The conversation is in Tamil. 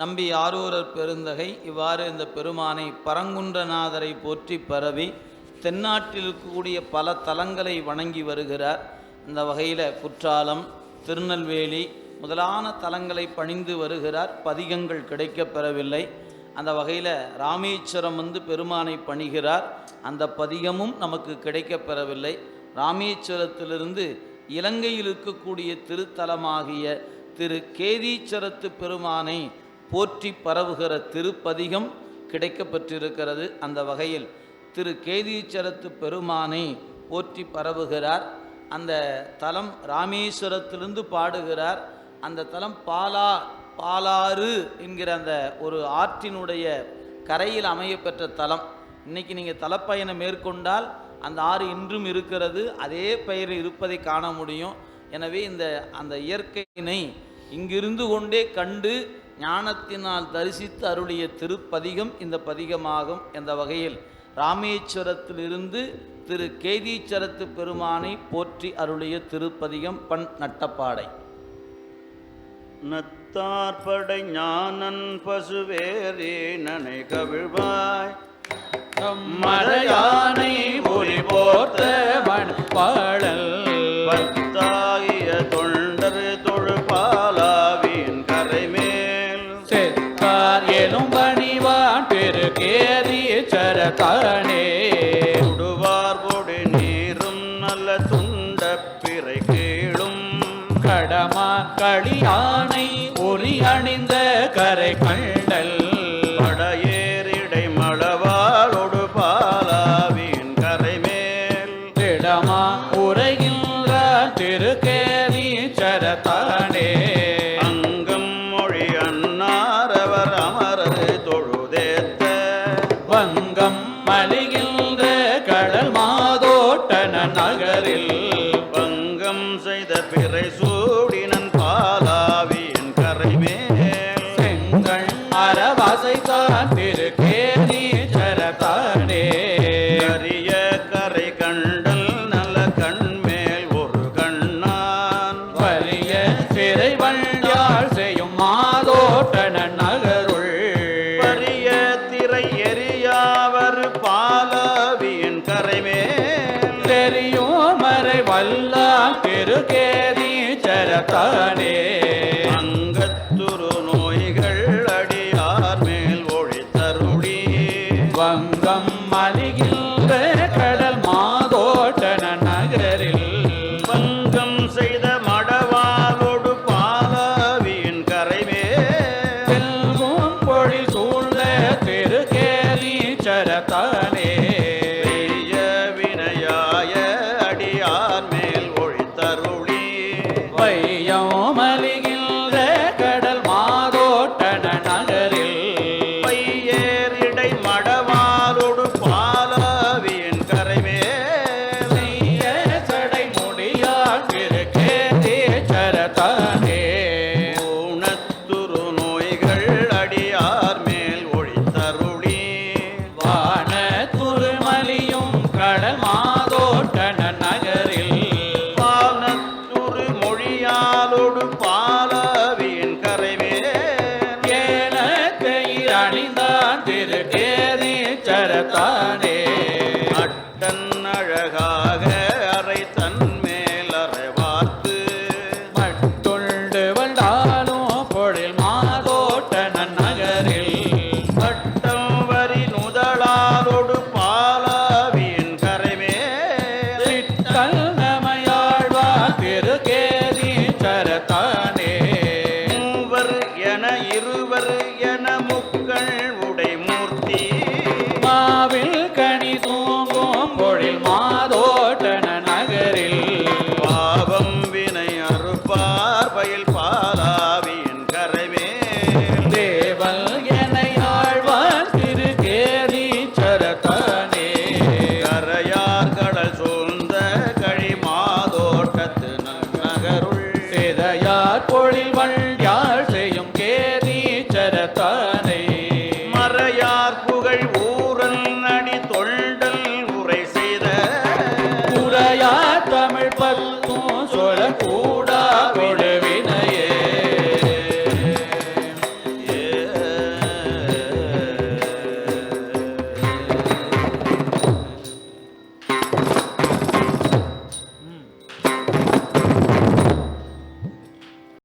நம்பி ஆரூரர் பெருந்தகை இவ்வாறு இந்த பெருமானை பரங்குன்றநாதரை போற்றி பரவி தென்னாட்டில் இருக்கக்கூடிய பல தலங்களை வணங்கி வருகிறார். இந்த வகையில் குற்றாலம் திருநெல்வேலி முதலான தலங்களை பணிந்து வருகிறார். பதிகங்கள் கிடைக்கப்பெறவில்லை அந்த வகையில் ராமேஸ்வரம் வந்து பெருமானை பணிகிறார். அந்த பதிகமும் நமக்கு கிடைக்கப்பெறவில்லை ராமேஸ்வரத்திலிருந்து இலங்கையில் இருக்கக்கூடிய திருத்தலமாகிய திரு கேதீச்சரத்து பெருமானை போற்றி பரவுகிற திருப்பதிகம் கிடைக்கப்பெற்றிருக்கிறது அந்த வகையில். திரு. கேதீச்சரத்து பெருமானை போற்றி பரவுகிறார். அந்த தலம் ராமேஸ்வரத்திலிருந்து பாடுகிறார். அந்த தலம் பாலா பாலாறு என்கிற அந்த ஒரு ஆற்றினுடைய கரையில் அமையப்பெற்ற தலம். இன்னைக்கு நீங்கள் தலப்பயணம் மேற்கொண்டால் அந்த ஆறு இன்றும் இருக்கிறது. அதே பெயர் இருப்பதை காண முடியும். எனவே இந்த அந்த இயற்கையினை இங்கிருந்து கொண்டே கண்டு ஞானத்தினால் தரிசித்து அருளிய திருப்பதிகம் இந்த பதிகமாகும் என்ற வகையில் ராமேஸ்வரத்திலிருந்து திரு கேதீச்சரத்து பெருமானை போற்றி அருளிய திருப்பதிகம் பண் நட்டப்பாடை. நத்தார்படை ஞானன் பசுவேரே நனை கவிழ்வாய். மலையானை பெருகேறி சரத்தானே சுடுவார் பொடி நீரும் நல்ல துண்ட பிறை கீழும் கடமான் களியானை ஒளி அணிந்த கரை கண்டல் கோட்டன நகரில் பங்கம் செய்த பிறை சூடினன் பாலாவின் கரைமேல் செங்கண் அறவாசைத்தான் திருக்கேரி சரதானே. அரிய கரை கண்டல் நல்ல கண்மேல் ஒரு கண்ணான். வலிய சிறை வண்டாள் தெரியும் மறை வல்லா திருகேதி சரத்தானே. தானே. அட்டன் அழகாக அறை தன்மேல் அறைவார்த்து மட்டுண்டு வந்தாலும் பொழில் மாதோட்டன நகரில். பட்டம் வரி நுதலாரோடு பாலாவியின் கரைமே சிட்டல் நமையாழ்வா திருக்கேரி சரத்தானே மூவர் என இருவர் என முக்கள் ता